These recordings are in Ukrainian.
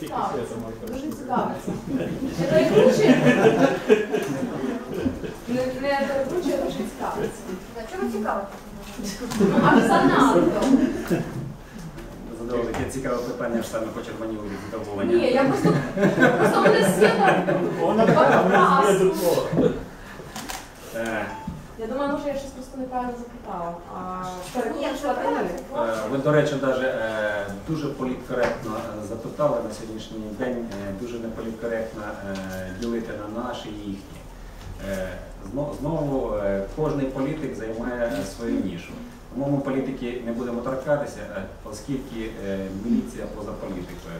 цікавиться. Дуже цікавиться. Не перекручує. Не, перекручує, дуже цікавиться. А чому цікаво? Аж занадто. Задав таке цікаве питання, що саме почервоніло від задоволення. Ні, я просто, просто мене світа. Вона така, не такого. Я думаю, може я щось просто неправильно запитала. А Ні, перекручувати ні. Е, Ви, до речі, навіть е, дуже політкоректно е, запитали на сьогоднішній день, дуже неполіткоректно ділити на наші і їхні. Знову кожний політик займає свою нішу. Тому ми політики не будемо торкатися, оскільки міліція поза політикою.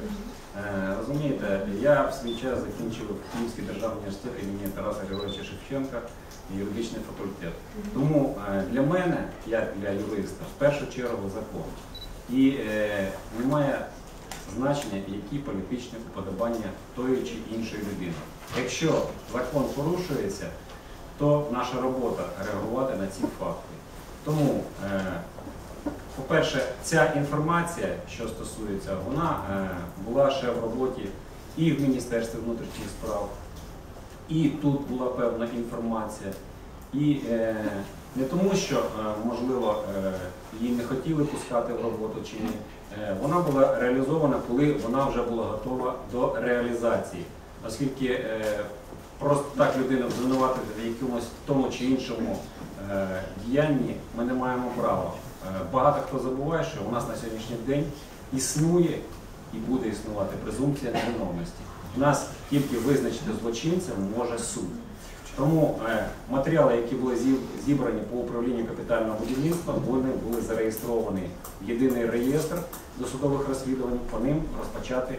Розумієте, я в свій час закінчив Київський державний університет імені Тараса Григоровича Шевченка, юридичний факультет. Тому е, для мене, як для юриста, в першу чергу закон. І е, немає значення, які політичні уподобання тої чи іншої людини. Якщо закон порушується, то наша робота реагувати на ці факти. Тому, е, по-перше, ця інформація, що стосується, вона була ще в роботі і в Міністерстві внутрішніх справ, і тут була певна інформація. І е, не тому, що, е, можливо, е, її не хотіли пускати в роботу чи ні. Е, вона була реалізована, коли вона вже була готова до реалізації. Оскільки е, просто так людину звинуватити в якомусь тому чи іншому е, діянні ми не маємо права. Е, багато хто забуває, що у нас на сьогоднішній день існує і буде існувати презумпція невиновності. У нас тільки визначити злочинцем може суд. Тому е, матеріали, які були зіб- зібрані по управлінню капітального будівництва, вони були зареєстровані в єдиний реєстр досудових розслідувань, по ним розпочати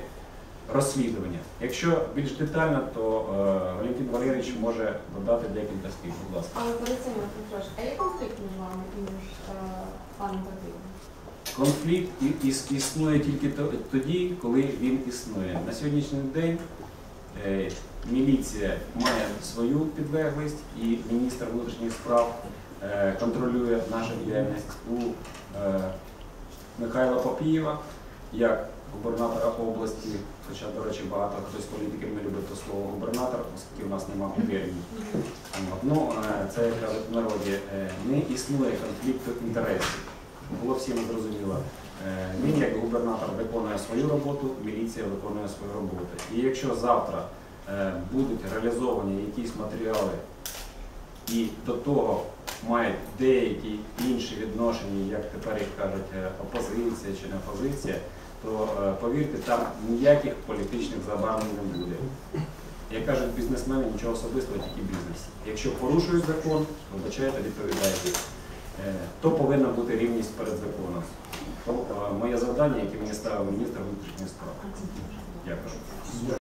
розслідування. Якщо більш детально, то е, Валентин Валерійович може додати декілька слів. Будь ласка. Але перед цим. А є конфлікт між вами і між е, паном Петрівним? Конфлікт іс- існує тільки тоді, коли він існує. На сьогоднішній день е, міліція має свою підлеглість і міністр внутрішніх справ е, контролює нашу діяльність у е, Михайла Попієва як губернатора області. Хоча, до речі, багато хтось політиків не любить то слово губернатор, оскільки в нас немає губернії. Ну, це як в народі, не існує конфлікту інтересів. Було всім зрозуміло. Е, Він як губернатор виконує свою роботу, міліція виконує свою роботу. І якщо завтра е, будуть реалізовані якісь матеріали і до того мають деякі інші відношення, як тепер їх кажуть, е, опозиція чи не опозиція, то повірте, там ніяких політичних забарвлень не буде. Як кажуть бізнесмени, нічого особистого, тільки бізнес. Якщо порушують закон, вибачайте, відповідаєте. Е, То повинна бути рівність перед законом. То е, моє завдання, яке мені ставив міністр внутрішніх справ. Дякую.